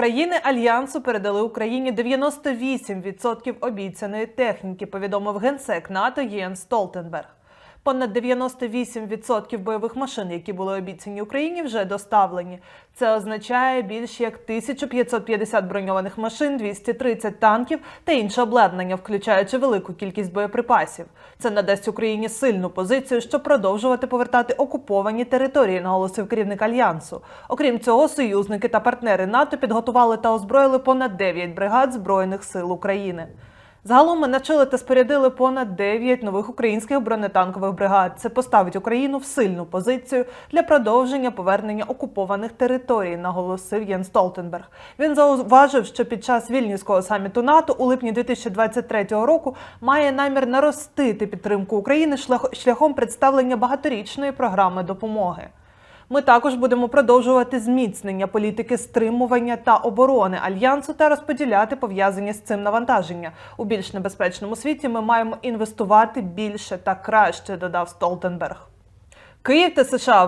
Країни альянсу передали Україні 98% обіцяної техніки, повідомив генсек НАТО Єн Столтенберг. Понад 98% бойових машин, які були обіцяні Україні, вже доставлені. Це означає більш як 1550 броньованих машин, 230 танків та інше обладнання, включаючи велику кількість боєприпасів. Це надасть Україні сильну позицію, щоб продовжувати повертати окуповані території, наголосив керівник альянсу. Окрім цього, союзники та партнери НАТО підготували та озброїли понад 9 бригад збройних сил України. Загалом ми навчили та спорядили понад 9 нових українських бронетанкових бригад. Це поставить Україну в сильну позицію для продовження повернення окупованих територій, наголосив Єн Столтенберг. Він зауважив, що під час вільнюського саміту НАТО у липні 2023 року має намір наростити підтримку України шлях- шляхом представлення багаторічної програми допомоги. Ми також будемо продовжувати зміцнення політики стримування та оборони альянсу та розподіляти пов'язані з цим навантаження. У більш небезпечному світі ми маємо інвестувати більше та краще, додав Столтенберг. Київ та США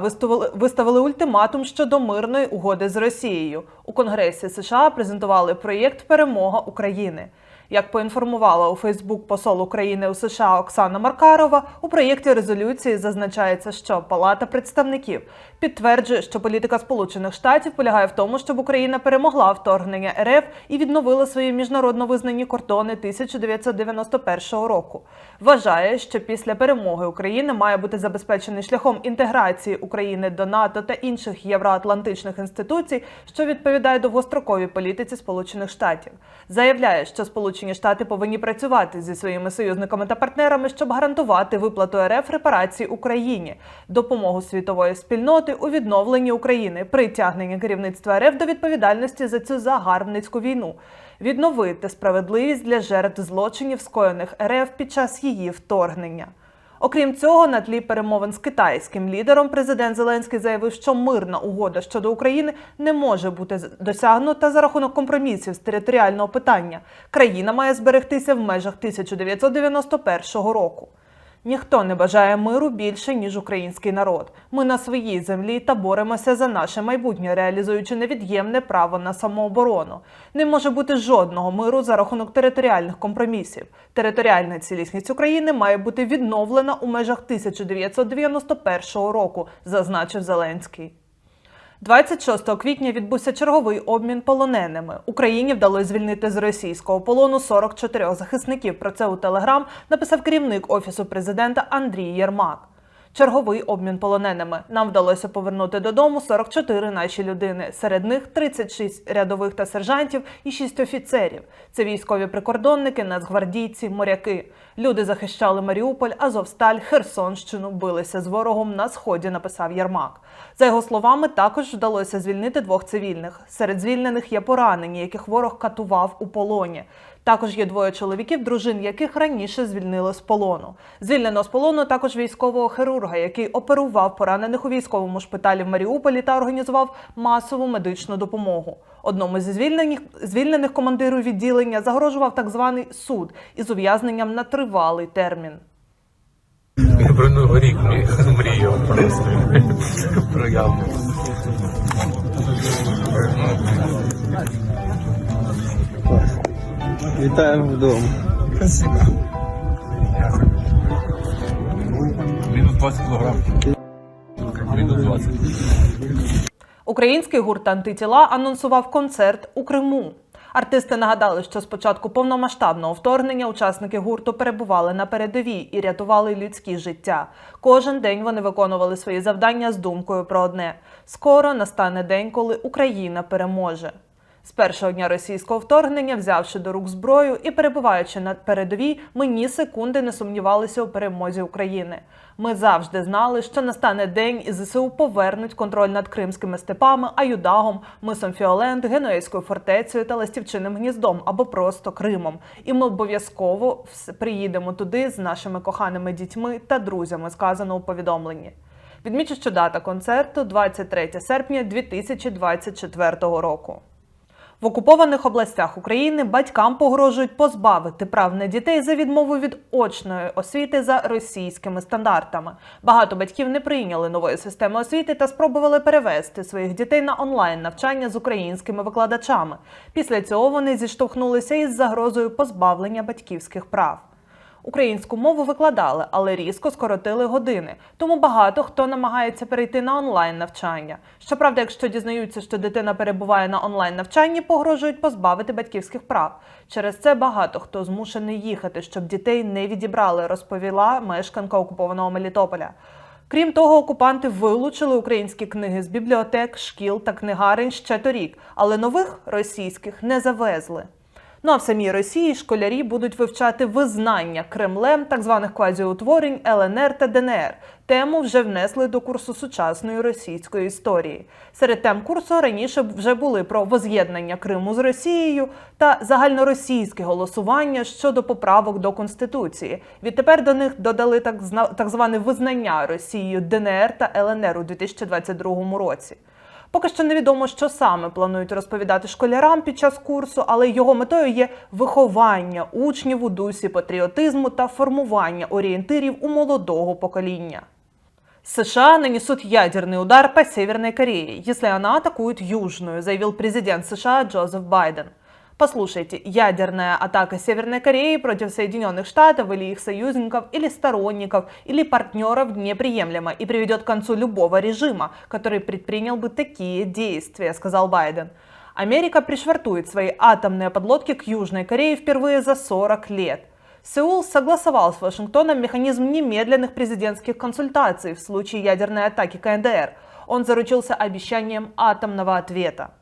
виставили, ультиматум щодо мирної угоди з Росією. У Конгресі США презентували проєкт Перемога України. Як поінформувала у Фейсбук посол України у США Оксана Маркарова, у проєкті резолюції зазначається, що Палата представників підтверджує, що політика Сполучених Штатів полягає в тому, щоб Україна перемогла вторгнення РФ і відновила свої міжнародно визнані кордони 1991 року. Вважає, що після перемоги України має бути забезпечений шляхом інтеграції України до НАТО та інших євроатлантичних інституцій, що відповідає довгостроковій політиці Сполучених Штатів. Заявляє, що Сполучені Штати повинні працювати зі своїми союзниками та партнерами, щоб гарантувати виплату РФ репарацій Україні, допомогу світової спільноти у відновленні України, притягнення керівництва РФ до відповідальності за цю загарбницьку війну, відновити справедливість для жертв злочинів, скоєних РФ під час її вторгнення. Окрім цього, на тлі перемовин з китайським лідером президент Зеленський заявив, що мирна угода щодо України не може бути досягнута за рахунок компромісів з територіального питання. Країна має зберегтися в межах 1991 року. Ніхто не бажає миру більше, ніж український народ. Ми на своїй землі та боремося за наше майбутнє, реалізуючи невід'ємне право на самооборону. Не може бути жодного миру за рахунок територіальних компромісів. Територіальна цілісність України має бути відновлена у межах 1991 року, зазначив Зеленський. 26 квітня відбувся черговий обмін полоненими. Україні вдалося звільнити з російського полону 44 захисників. Про це у Телеграм написав керівник офісу президента Андрій Єрмак. Черговий обмін полоненими. Нам вдалося повернути додому 44 наші людини. Серед них 36 рядових та сержантів і 6 офіцерів. Це військові прикордонники, нацгвардійці, моряки. Люди захищали Маріуполь, Азовсталь, Херсонщину, билися з ворогом на сході. Написав Єрмак. За його словами, також вдалося звільнити двох цивільних. Серед звільнених є поранені, яких ворог катував у полоні. Також є двоє чоловіків, дружин яких раніше звільнили з полону. Звільнено з полону також військового хірурга, який оперував поранених у військовому шпиталі в Маріуполі та організував масову медичну допомогу. Одному зі звільнених, звільнених командиру відділення загрожував так званий суд із ув'язненням на тривалий термін. Про Новий рік мріяв про явку. Вітаємо вдома. Спасибо. Мінус 20 кілограм. Мінус 20. Український гурт антитіла анонсував концерт у Криму. Артисти нагадали, що з початку повномасштабного вторгнення учасники гурту перебували на передовій і рятували людські життя. Кожен день вони виконували свої завдання з думкою про одне: скоро настане день, коли Україна переможе. З першого дня російського вторгнення, взявши до рук зброю і перебуваючи на передовій, ми ні секунди не сумнівалися у перемозі України. Ми завжди знали, що настане день і ЗСУ повернуть контроль над кримськими степами, Аюдагом, мисом Фіолент, Генуейською фортецею та Ластівчиним гніздом або просто Кримом. І ми обов'язково приїдемо туди з нашими коханими дітьми та друзями, сказано у повідомленні. Відмічу, що дата концерту 23 серпня 2024 року. В окупованих областях України батькам погрожують позбавити прав на дітей за відмову від очної освіти за російськими стандартами. Багато батьків не прийняли нової системи освіти та спробували перевести своїх дітей на онлайн навчання з українськими викладачами. Після цього вони зіштовхнулися із загрозою позбавлення батьківських прав. Українську мову викладали, але різко скоротили години. Тому багато хто намагається перейти на онлайн навчання. Щоправда, якщо дізнаються, що дитина перебуває на онлайн навчанні, погрожують позбавити батьківських прав. Через це багато хто змушений їхати, щоб дітей не відібрали, розповіла мешканка окупованого Мелітополя. Крім того, окупанти вилучили українські книги з бібліотек, шкіл та книгарень ще торік, але нових російських не завезли. Ну а в самій Росії школярі будуть вивчати визнання Кремлем так званих квазіутворень ЛНР та ДНР. Тему вже внесли до курсу сучасної російської історії. Серед тем курсу раніше вже були про воз'єднання Криму з Росією та загальноросійське голосування щодо поправок до конституції. Відтепер до них додали так, зна- так зване визнання Росією ДНР та ЛНР у 2022 році. Поки що невідомо, що саме планують розповідати школярам під час курсу, але його метою є виховання учнів у дусі патріотизму та формування орієнтирів у молодого покоління. США нанесут ядерный удар по Северной Корее, если она атакует Южную, заявил президент США Джозеф Байден. Послушайте, ядерная атака Северной Кореи против Соединенных Штатов или их союзников, или сторонников, или партнеров неприемлема и приведет к концу любого режима, который предпринял бы такие действия, сказал Байден. Америка пришвартует свои атомные подлодки к Южной Корее впервые за 40 лет. Сеул согласовал с Вашингтоном механизм немедленных президентских консультаций в случае ядерной атаки КНДР. Он заручился обещанием атомного ответа.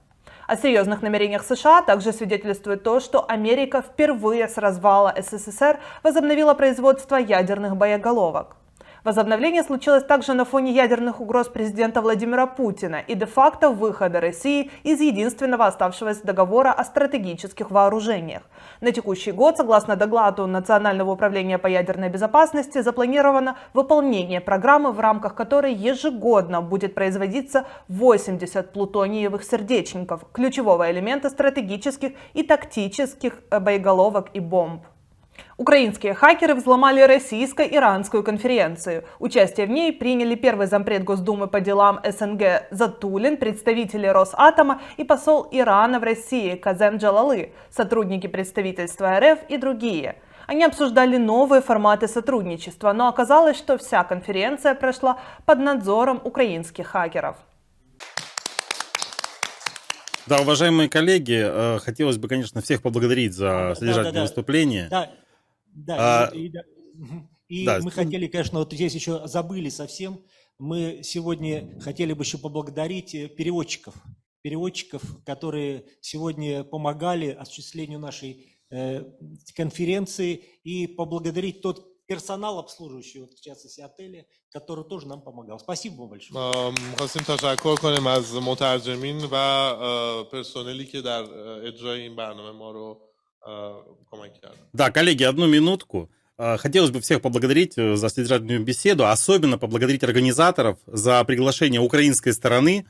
О серьезных намерениях США также свидетельствует то, что Америка впервые с развала СССР возобновила производство ядерных боеголовок. Возобновление случилось также на фоне ядерных угроз президента Владимира Путина и де-факто выхода России из единственного оставшегося договора о стратегических вооружениях. На текущий год, согласно докладу Национального управления по ядерной безопасности, запланировано выполнение программы, в рамках которой ежегодно будет производиться 80 плутониевых сердечников, ключевого элемента стратегических и тактических э, боеголовок и бомб. Украинские хакеры взломали российско-иранскую конференцию. Участие в ней приняли первый зампред Госдумы по делам СНГ Затулин, представители Росатома и посол Ирана в России Казем Джалалы, сотрудники представительства РФ и другие. Они обсуждали новые форматы сотрудничества, но оказалось, что вся конференция прошла под надзором украинских хакеров. Да, уважаемые коллеги, э, хотелось бы, конечно, всех поблагодарить за Да, содержательное да, да. выступление. Да, да. А, и, и да, мгм. И да, мы с- хотели, конечно, вот здесь еще забыли совсем. Мы сегодня хотели бы еще поблагодарить э, переводчиков, переводчиков, которые сегодня помогали осуществлению нашей э, конференции, и поблагодарить тот персонал обслуживающий, вот, в частности, отеля, который тоже нам помогал. Спасибо вам большое. ما خواستیم تشکر کنیم از مترجمین و اه، پرسنلی که در اه، اجرای این برنامه ما رو اه، کمک کردن да, коллеги, одну минутку. Э, Хотелось бы всех поблагодарить э, за содержательную беседу, особенно поблагодарить организаторов за приглашение украинской стороны,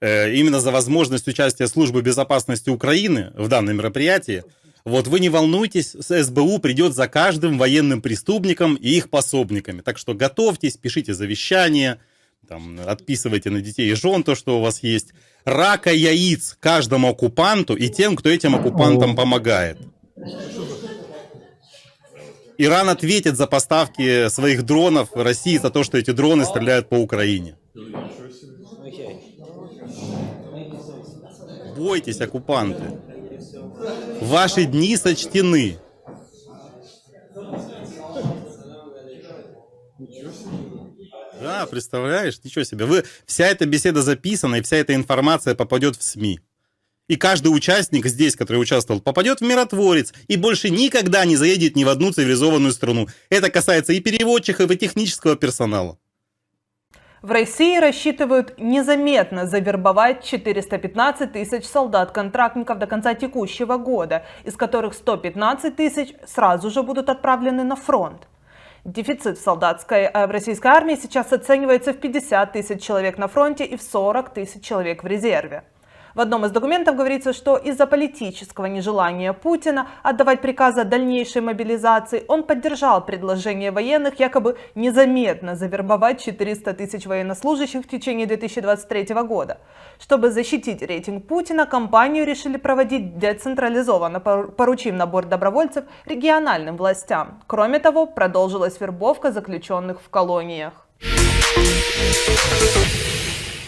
э, именно за возможность участия службы безопасности Украины в данном мероприятии. Вот вы не волнуйтесь, СБУ придет за каждым военным преступником и их пособниками. Так что готовьтесь, пишите завещание, там, отписывайте на детей и жен то, что у вас есть. Рака яиц каждому оккупанту и тем, кто этим оккупантам помогает. Иран ответит за поставки своих дронов России за то, что эти дроны стреляют по Украине. Бойтесь, оккупанты. Ваши дни сочтены. Да, представляешь, ничего себе. Вы, вся эта беседа записана, и вся эта информация попадет в СМИ. И каждый участник здесь, который участвовал, попадет в миротворец и больше никогда не заедет ни в одну цивилизованную страну. Это касается и переводчиков, и технического персонала. В России рассчитывают незаметно завербовать 415 тысяч солдат-контрактников до конца текущего года, из которых 115 тысяч сразу же будут отправлены на фронт. Дефицит в солдатской э, в российской армии сейчас оценивается в 50 тысяч человек на фронте и в 40 тысяч человек в резерве. В одном из документов говорится, что из-за политического нежелания Путина отдавать приказы о дальнейшей мобилизации он поддержал предложение военных якобы незаметно завербовать 400 тысяч военнослужащих в течение 2023 года. Чтобы защитить рейтинг Путина, компанию решили проводить децентрализованно, пору- поручив набор добровольцев региональным властям. Кроме того, продолжилась вербовка заключенных в колониях.